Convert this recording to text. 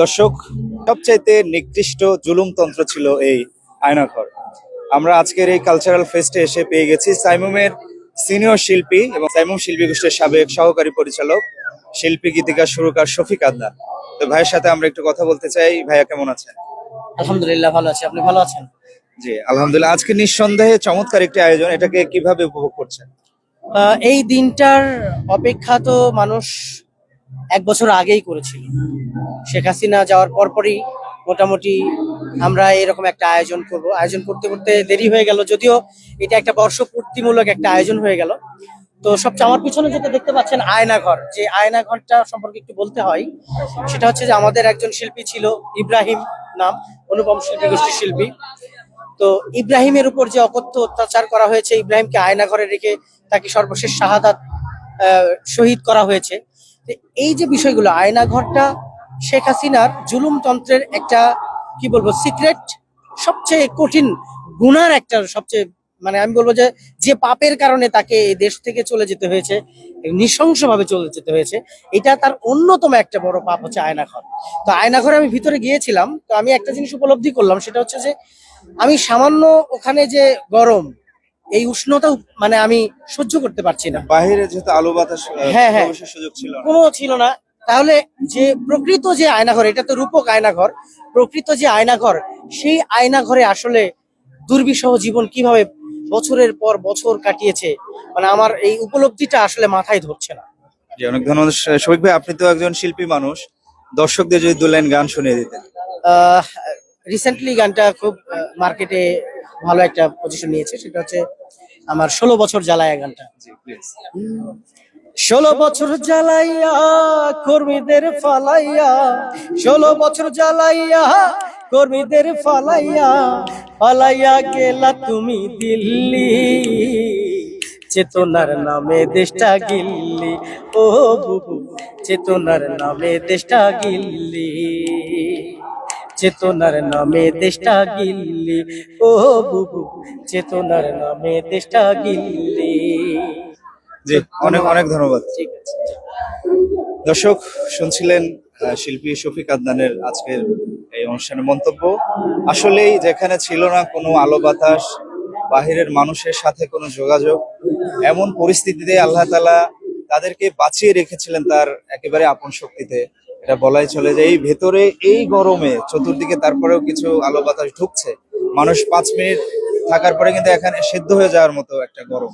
দর্শক সবচাইতে নিকৃষ্ট জুলুমতন্ত্র ছিল এই আয়নাঘর। আমরা আজকের এই কালচারাল ফেস্টে এসে পেয়ে গেছি সাইমুমের সিনিয়র শিল্পী এবং সাইমুম শিল্পী গোষ্ঠীর সাবেক সহকারী পরিচালক শিল্পী গীতিকার সুরকার শফিক আদনান। তো ভাইয়ের সাথে আমরা একটু কথা বলতে চাই। ভাইয়া কেমন আছেন? আলহামদুলিল্লাহ ভালো আছি। আপনি ভালো আছেন? জি আলহামদুলিল্লাহ। আজকে নিঃসন্দেহে চমৎকার একটি আয়োজন। এটাকে কীভাবে উপভোগ করছেন? এই দিনটার অপেক্ষা তো মানুষ এক বছর আগেই করেছিল। শেখ হাসিনা যাওয়ার পরপরই মোটামুটি আমরা এরকম একটা আয়োজন করব। আয়োজন করতে করতে দেরি হয়ে গেল, যদিও এটা একটা বর্ষপূর্তিমূলক একটা আয়োজন হয়ে গেল। তো সবচেয়ে আমার পিছনে যেটা দেখতে পাচ্ছেন আয়নাঘর, যে আয়নাঘরটা সম্পর্কে একটু বলতে হয়, সেটা হচ্ছে যে আমাদের একজন শিল্পী ছিল ইব্রাহিম নাম, অনুপম শিল্পী গোষ্ঠীর শিল্পী। তো ইব্রাহিমের উপর যে অকথ্য অত্যাচার করা হয়েছে, ইব্রাহিমকে আয়না ঘরে রেখে তাকে সর্বশেষ শাহাদাত শহীদ করা হয়েছে। এই যে বিষয়গুলো, আয়না ঘরটা শেখ হাসিনার জুলুমতন্ত্রের একটা, কি বলব সিক্রেট সবচেয়ে কঠিন গুনার একটা, সবচেয়ে মানে আমি বলব যে যে পাপের কারণে তাকে এই দেশ থেকে চলে যেতে হয়েছে, নৃশংসভাবে চলে যেতে হয়েছে, এটা তার অন্যতম একটা বড় পাপ হচ্ছে আয়নাঘর তো আয়নাঘরে আমি ভিতরে গিয়েছিলাম, তো আমি একটা জিনিস উপলব্ধি করলাম, সেটা হচ্ছে যে, আমি সামান্য ওখানে যে গরম এই উষ্ণতা মানে আমি সহ্য করতে পারছি না। বাইরে যেহেতু আলো বাতাস হ্যাঁ, হ্যাঁ। সুযোগ ছিল কোনো ছিল না। তাহলে যে প্রকৃত যে আয়নাঘর এটা তো রূপক আয়নাঘর প্রকৃত যে আয়নাঘর সেই আয়নাঘরে আসলে দুর্বিষহ জীবন কীভাবে বছরের পর বছর কাটিয়েছে মানে আমার এই উপলব্ধিটা আসলে মাথায় ধরছে না। জি অনেক ধন্যবাদ। শফিক ভাই আপনি তো একজন শিল্পী মানুষ। দর্শকদের যদি দু লাইন গান শুনিয়ে দিতেন। রিসেন্টলি গানটা খুব মার্কেটে ভালো একটা পজিশন নিয়েছে সেটা হচ্ছে আমার ষোলো বছর জ্বালায়া গানটা। ষোলো বছর জ্বালাইয়া কর্মীদের ফালাইয়া ষোলো বছর জ্বালাইয়া কর্মীদের ফালাইয়া ফালাইয়া গেলা তুমি দিল্লি চেতনার নামে দেশটা গিল্লি ও বুবু চেতনার নামে দেশটা গিল্লি। চেতনার নামে দেশটা গিল্লি। ও বুবু চেতনার নামে দেশটা গিল্লি। জি অনেক অনেক ধন্যবাদ। ঠিক আছে। দর্শক শুনছিলেন শিল্পী শফিক আদনানের আজকের এই অনুষ্ঠানের মন্তব্য। আসলেই যেখানে ছিল না কোনো আলো বাতাস বাহিরের মানুষের সাথে কোনো যোগাযোগ এমন পরিস্থিতিতে আল্লাহ তালা তাদেরকে বাঁচিয়ে রেখেছিলেন তার একেবারে আপন শক্তিতে। এটা বলাই চলে যে এই ভেতরে এই গরমে চতুর্দিকে তারপরেও কিছু আলো বাতাস ঢুকছে। মানুষ পাঁচ মিনিট থাকার পরে কিন্তু এখানে সেদ্ধ হয়ে যাওয়ার মতো একটা গরম।